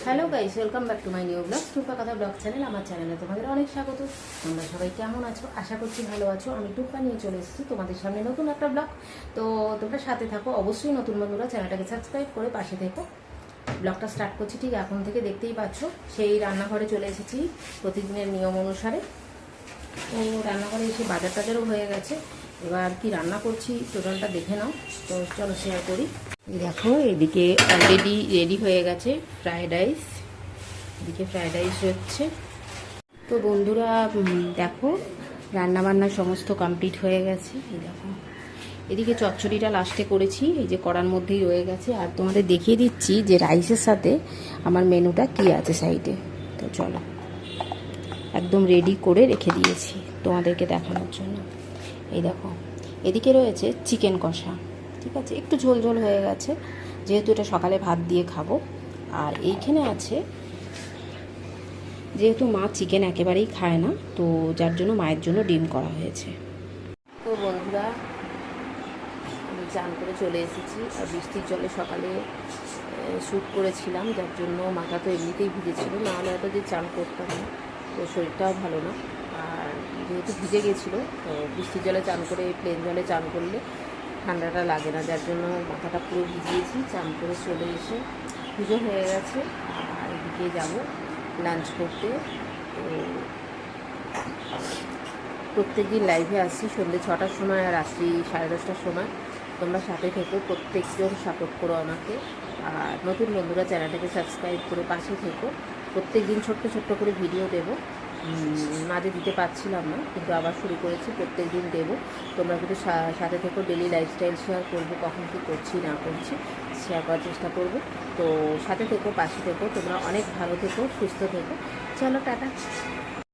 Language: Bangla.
Hello guys welcome back to my new blog টুপা কথা ব্লগ চ্যানেল আমার চ্যানেলে তোমাদের অনেক স্বাগত। তোমরা সবাই কেমন আছো? আশা করছি ভালো আছো। আমি টুপা নিয়ে চলে এসেছি তোমাদের সামনে নতুন একটা ব্লগ তো তোমরা সাথে থাকো, অবশ্যই নতুন বন্ধুরা চ্যানেলটাকে সাবস্ক্রাইব করে পাশে থেকো। ব্লগটা স্টার্ট করছি ঠিক এখন থেকে দেখতেই পাচ্ছ। সেই রান্নাঘরে চলে এসেছি প্রতিদিনের নিয়ম অনুসারে। তো রান্নাঘরে এসে বাজার টাজারও হয়ে গেছে। এবার কি রান্না করছি টোটালটা দেখে নাও। তো চলো শেয়ার করি। দেখো, এদিকে অলরেডি রেডি হয়ে গেছে ফ্রায়েড রাইস এদিকে ফ্রায়েড রাইস হচ্ছে। তো বন্ধুরা দেখো রান্না বান্না সমস্ত কমপ্লিট হয়ে গেছে। এই দেখো, এদিকে চচ্চড়িটা লাস্টে করেছি, এই যে কড়ার মধ্যেই রয়ে গেছে। আর তোমাদের দেখিয়ে দিচ্ছি যে রাইসের সাথে আমার মেনুটা কি আছে সাইডে তো চলো, একদম রেডি করে রেখে দিয়েছি তোমাদেরকে দেখানোর জন্য। এই দেখো, এদিকে রয়েছে চিকেন কষা। ঠিক আছে? একটু ঝোল ঝোল হয়ে গেছে। যেহেতু এটা সকালে ভাত দিয়ে খাব। আর এইখানে আছে, যেহেতু মা চিকেন একেবারেই খায় না, তো যার জন্য মায়ের জন্য ডিম করা হয়েছে। তো বন্ধুরা, আমি চান করে চলে এসেছি। আর বৃষ্টির জলে সকালে শ্যুট করেছিলাম, যার জন্য মাথা তো এমনিতেই ভিজেছিল। না হলে হয়তো যে চান করতাম না, তো শরীরটাও ভালো না। আর যেহেতু ভিজে গেছিল, তো বৃষ্টির জলে চান করে প্লেন জলে চান করলে ঠান্ডাটা লাগে না, যার জন্য মাথাটা পুরো ভিজিয়েছি, চান করে চলে এসে পুজো হয়ে গেছে। আর এদিকে যাব লাঞ্চ করতে। তো প্রত্যেক দিন লাইভে আসছি সন্ধ্যে ছটার সময় আর রাত্রি সাড়ে দশটার সময়। তোমরা সাথে থেকো, প্রত্যেকজন সাপোর্ট করো আমাকে। আর নতুন বন্ধুরা চ্যানেলটাকে সাবস্ক্রাইব করে পাশে থেকো। প্রত্যেক দিন ছোট্ট ছোট্ট করে ভিডিও দেবো। মাঝে দিতে পারছিলাম না, কিন্তু আবার শুরু করেছি, প্রত্যেক দিন দেবো। তোমরা কিন্তু সাথে থেকেও ডেলি লাইফস্টাইল শেয়ার করব, কখন কী করছি, না করছি শেয়ার করার চেষ্টা করব। তো সাথে থেকো, পাশে থেকো, তোমরা অনেক ভালো থেকো, সুস্থ থেকো। চলো, টাটা।